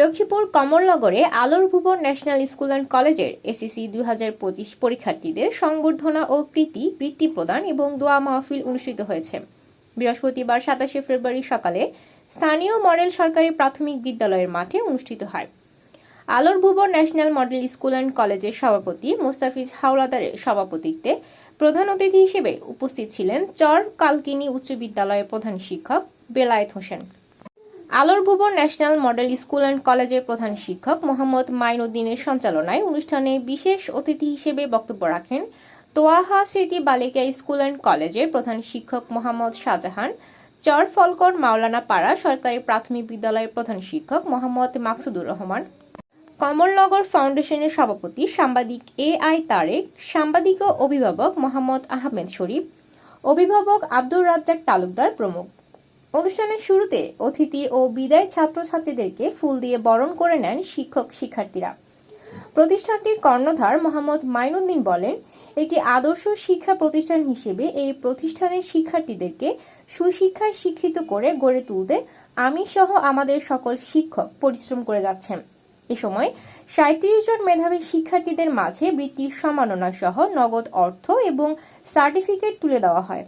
Lakshmipur কমলনগরে Alor Bhuban national school and কলেজের ACC দুই হাজার পঁচিশ পরীক্ষার্থীদের সংবর্ধনা ও কৃতি, বৃত্তি প্রদান এবং দোয়া মাহফিল অনুষ্ঠিত হয়েছে। বৃহস্পতিবার সাতাশে ফেব্রুয়ারি সকালে স্থানীয় মডেল সরকারি প্রাথমিক বিদ্যালয়ের মাঠে অনুষ্ঠিত হয়। Alor Bhuban national model school and কলেজের সভাপতি মোস্তাফিজ হাওলাদারের সভাপতিত্বে প্রধান অতিথি হিসেবে উপস্থিত ছিলেন চর কালকিনি উচ্চ বিদ্যালয়ের প্রধান শিক্ষক Belayet Hossain. Alor Bhuban national model school and কলেজের প্রধান শিক্ষক মোহাম্মদ মাইনুদ্দিনের সঞ্চালনায় অনুষ্ঠানে বিশেষ অতিথি হিসেবে বক্তব্য রাখেন তোয়াহা স্মৃতি বালিকা স্কুল অ্যান্ড কলেজের প্রধান শিক্ষক মোহাম্মদ শাহজাহান চর ফলকর মাওলানা পাড়া সরকারি প্রাথমিক বিদ্যালয়ের প্রধান শিক্ষক মোহাম্মদ মাকসুদুর রহমান, কমলনগর ফাউন্ডেশনের সভাপতি সাংবাদিক এ আই তারেক, সাংবাদিক ও অভিভাবক মোহাম্মদ আহমেদ শরীফ, অভিভাবক আব্দুর রাজ্জাক তালুকদার প্রমুখ। অনুষ্ঠানের শুরুতে অতিথি ও বিদায় ছাত্রছাত্রীদেরকে ফুল দিয়ে বরণ করে নেন শিক্ষক শিক্ষার্থীরা। প্রতিষ্ঠানটির কর্ণধার মোহাম্মদ মাইনুদ্দিন বলেন, একটি আদর্শ শিক্ষা প্রতিষ্ঠান হিসেবে এই প্রতিষ্ঠানের শিক্ষার্থীদেরকে সুশিক্ষায় শিক্ষিত করে গড়ে তুলতে আমি সহ আমাদের সকল শিক্ষক পরিশ্রম করে যাচ্ছেন। এ সময় সাঁত্রিশ জন মেধাবী শিক্ষার্থীদের মাঝে বৃত্তির সম্মাননা সহ নগদ অর্থ এবং সার্টিফিকেট তুলে দেওয়া হয়।